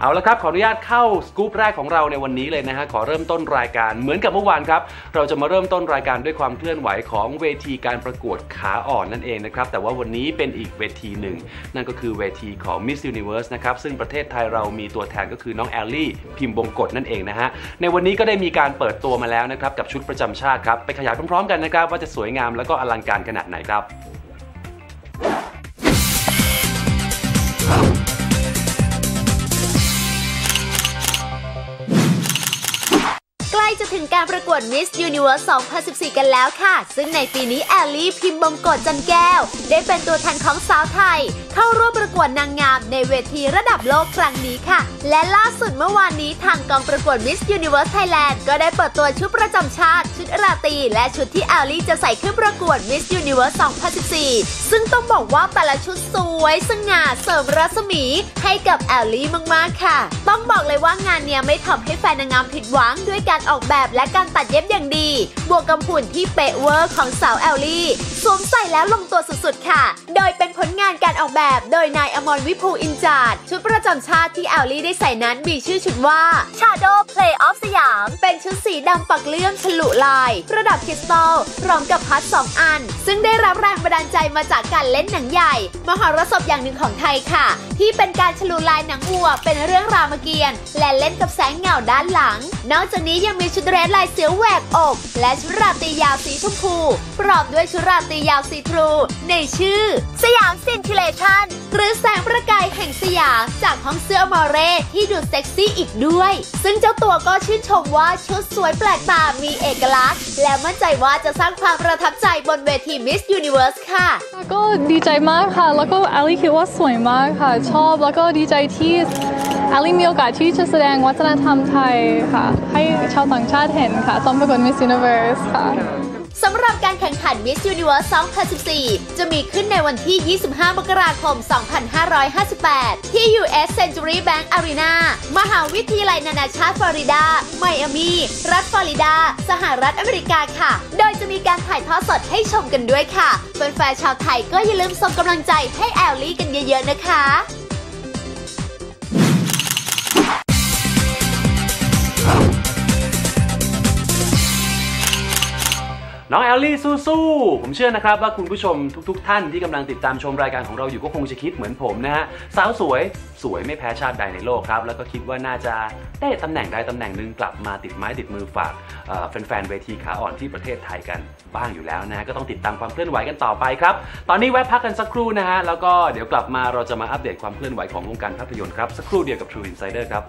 เอาละครับขออนุญาตเข้าสกู๊ปแรกของเราในวันนี้เลยนะฮะขอเริ่มต้นรายการเหมือนกับเมื่อวานครับเราจะมาเริ่มต้นรายการด้วยความเคลื่อนไหวของเวทีการประกวดขาอ่อนนั่นเองนะครับแต่ว่าวันนี้เป็นอีกเวทีหนึ่ง นั่นก็คือเวทีของ Miss Universe นะครับซึ่งประเทศไทยเรามีตัวแทนก็คือน้องแอลลี่พิมพ์บงกฎนั่นเองนะฮะในวันนี้ก็ได้มีการเปิดตัวมาแล้วนะครับกับชุดประจำชาติครับไปขยายพร้อมๆกันนะครับว่าจะสวยงามแล้วก็อลังการขนาดไหนครับ ถึงการประกวด Miss Universe 2014 กันแล้วค่ะ ซึ่งในปีนี้แอลลี่พิมพ์บงกฎจันแก้ว ได้เป็นตัวแทนของสาวไทย เข้าร่วม วดนางงามในเวทีระดับโลกครั้งนี้ค่ะ และล่าสุดเมื่อวานนี้ทางกองประกวด Miss Universe Thailand ก็ได้เปิดตัวชุดประจำชาติ ชุดราตรีและชุดที่แอลลี่จะใส่ขึ้นประกวด Miss Universe 2014 ซึ่งต้องบอกว่าแต่ละชุดสวยสง่าเสริมรัศมีให้กับแอลลี่มากๆค่ะ ต้องบอกเลยว่างานเนี้ยไม่ทำให้แฟนนางงามผิดหวังด้วยการออกแบบและการตัดเย็บอย่างดี บวกกับหุ่นที่เป๊ะเวอร์ของสาวแอลลี่สวมใส่แล้วลงตัวสุดๆค่ะ โดยเป็นผลงานการออกแบบโดยนายอมรวิภูอินจาดชุดประจำชาติที่แอลลี่ได้ใส่นั้นมีชื่อชุดว่า Shadow Play of สยาม เป็นชุดสีดำปักเลื่อมฉลุลาย ประดับคริสตัลพร้อมกับพัดสองอัน ซึ่งได้รับแรงบันดาลใจมาจากการเล่นหนังใหญ่ มหรสพอย่างหนึ่งของไทยค่ะ ที่เป็นการฉลุลายหนังวัวเป็นเรื่องรามเกียรติ์และเล่นกับแสงเงาด้านหลัง นอกจากนี้ยังมีชุดเดรสลายเสือแหวกอก และชุดราตรียาวสีชมพูประกอบด้วยชุดราตรียาวสีทรู ในชื่อ สยามซินทิเลชันหรือแสงประกายแห่งสยามจากห้องเสื้อมอเร่ที่ดูเซ็กซี่อีกด้วย ซึ่งเจ้าตัวก็ชื่นชมว่าชุดสวยแปลกตามีเอกลักษณ์ และมั่นใจว่าจะสร้างความประทับใจบนเวที Miss Universe ค่ะ ก็ดีใจมากค่ะ แล้วก็แอลลี่คิดว่าสวยมากค่ะ ชอบแล้วก็ดีใจที่ อลลี่มีโอกาสที่จะแสดงวัฒนธรรมไทยค่ะ ให้ชาวต่างชาติเห็นค่ะตอนประกวด Miss Universe ค่ะสำหรับการแข่งขัน Miss Universe 2014 จะมีขึ้นในวันที่ 25 มกราคม 2558 ที่ US Century Bank Arena มหาวิทยาลัยนานาชาติฟลอริดา ไมอามี รัฐฟลอริดา สหรัฐอเมริกาค่ะ โดยจะมีการถ่ายทอดสดให้ชมกันด้วยค่ะ แฟนๆชาวไทยก็อย่าลืมส่งกำลังใจให้แอลลี่กันเยอะๆนะคะ น้องแอลลี่สู้ๆผมเชื่อนะครับว่าคุณผู้ชมทุก ๆ ท่านที่กำลังติดตามชมรายการของเราอยู่ก็คงจะคิดเหมือนผมนะฮะสาวสวยสวยไม่แพ้ชาติใดในโลกครับ แล้วก็คิดว่าน่าจะได้ตำแหน่งใดตำแหน่งหนึ่งกลับมาติดไม้ติดมือฝากแฟนๆเวทีขาอ่อนที่ประเทศไทยกันบ้างอยู่แล้วนะฮะก็ต้องติดตามความเคลื่อนไหวกันต่อไปครับ ตอนนี้แวะพักกันสักครู่นะฮะแล้วก็เดี๋ยวกลับมาเราจะมาอัปเดตความเคลื่อนไหวของวงการภาพยนตร์ครับสักครู่เดียวกับ True Insider ครับ